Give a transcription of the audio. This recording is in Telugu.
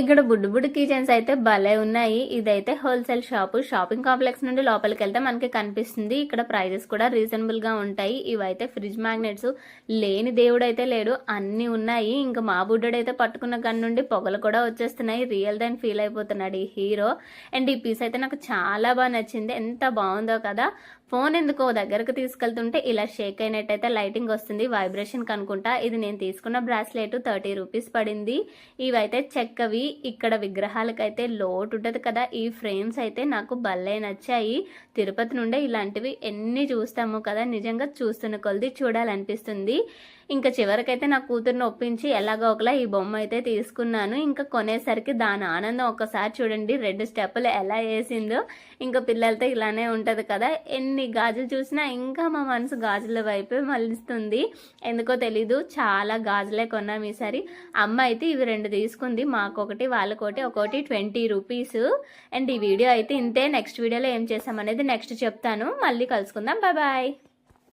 ఇక్కడ బుడ్డు బుడ్డు కిచెన్స్ అయితే భలే ఉన్నాయి. ఇదైతే హోల్సేల్ షాపు షాపింగ్ కాంప్లెక్స్ నుండి లోపలికి వెళ్తే మనకి కనిపిస్తుంది. ఇక్కడ ప్రైజెస్ కూడా రీజనబుల్గా ఉంటాయి. ఇవైతే ఫ్రిడ్జ్ మ్యాగ్నెట్స్ లేని దేవుడు అయితే లేడు. అన్ని ఉన్నాయి. ఇంకా మా బుడ్డడైతే అయితే పట్టుకున్న గన్ నుండి పొగలు కూడా వచ్చేస్తున్నాయి. రియల్ దాన్ని ఫీల్ అయిపోతున్నాడు ఈ హీరో అండ్ ఈ పీస్ అయితే నాకు చాలా బాగా నచ్చింది. ఎంత బాగుందో కదా. ఫోన్ ఎందుకో దగ్గరకు తీసుకెళ్తుంటే ఇలా షేక్ అయినట్టయితే లైటింగ్ వస్తుంది. వైబ్రేషన్ కనుకుంటా. ఇది నేను తీసుకున్న బ్రాస్లెట్ థర్టీ రూపీస్ పడింది. ఇవైతే చెక్కవి ఇక్కడ విగ్రహాలకైతే లోటు ఉంటుంది కదా. ఈ ఫ్రేమ్స్ అయితే నాకు భలే నచ్చాయి. తిరుపతి నుండే ఇలాంటివి ఎన్ని చూస్తాము కదా. నిజంగా చూస్తున్న కొలది చూడాలనిపిస్తుంది. ఇంకా చివరికైతే నా కూతురుని ఒప్పించి ఎలాగో ఒకలా ఈ బొమ్మ అయితే తీసుకున్నాను. ఇంకా కొనేసరికి దాని ఆనందం ఒక్కసారి చూడండి. రెండు స్టెప్పులు ఎలా వేసిందో. ఇంకా పిల్లలతో ఇలానే ఉంటుంది కదా. ఎన్ని గాజులు చూసినా ఇంకా మా మనసు గాజుల వైపే మళ్ళిస్తుంది ఎందుకో తెలీదు చాలా గాజులే కొన్నాం ఈసారి. అమ్మ అయితే ఇవి రెండు తీసుకుంది. మాకొకటి ఒకటి ట్వంటీ రూపీస్. అండ్ ఈ వీడియో అయితే ఇంతే. నెక్స్ట్ వీడియోలో ఏం చేసామనేది నెక్స్ట్ చెప్తాను. మళ్ళీ కలుసుకుందాం. బాయ్